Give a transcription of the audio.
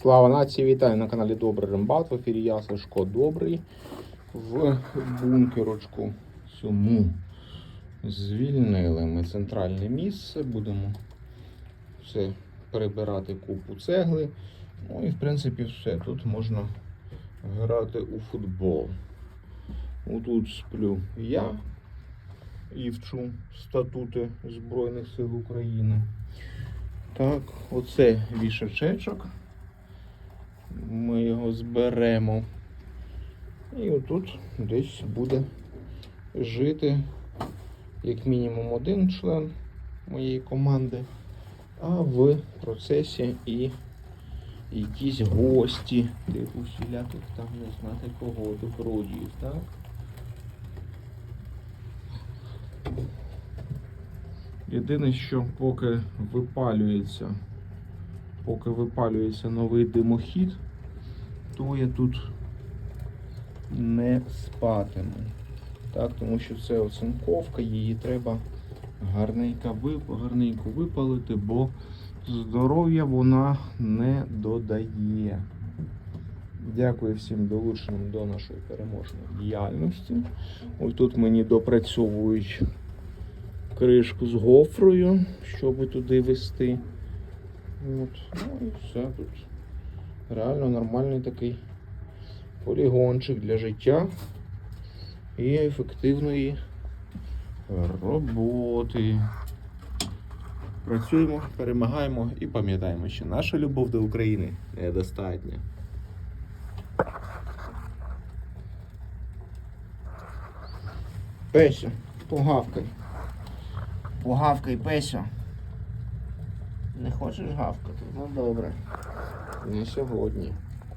Слава нації, вітаю на каналі Добрий Рембат. В ефірі я Сашко Добрий. В бункерочку цьому звільнили ми центральне місце. Будемо все перебирати купу цегли. Ну і в принципі все. Тут можна грати у футбол. Отут сплю я і вчу статути Збройних сил України. Так, оце вішачечок. Ми його зберемо. І отут десь буде жити як мінімум один член моєї команди, а в процесі і якісь гості, типу всіляких там не знати кого, добродіїв, так? Єдине, що поки випалюється, поки випалюється новий димохід, то я тут не спатиму. Так, тому що це оцинковка, її треба гарненько, гарненько випалити, бо здоров'я вона не додає. Дякую всім долученим до нашої переможної діяльності. Ось тут мені допрацьовують кришку з гофрою, щоб туди вести. От. Ну і все тут. Реально нормальний такий полігончик для життя і ефективної роботи. Працюємо, перемагаємо і пам'ятаємо, що наша любов до України недостатня. Песю, погавкай. Погавкай, Песю. Не хочеш гавкати? Ну добре. Не сьогодні.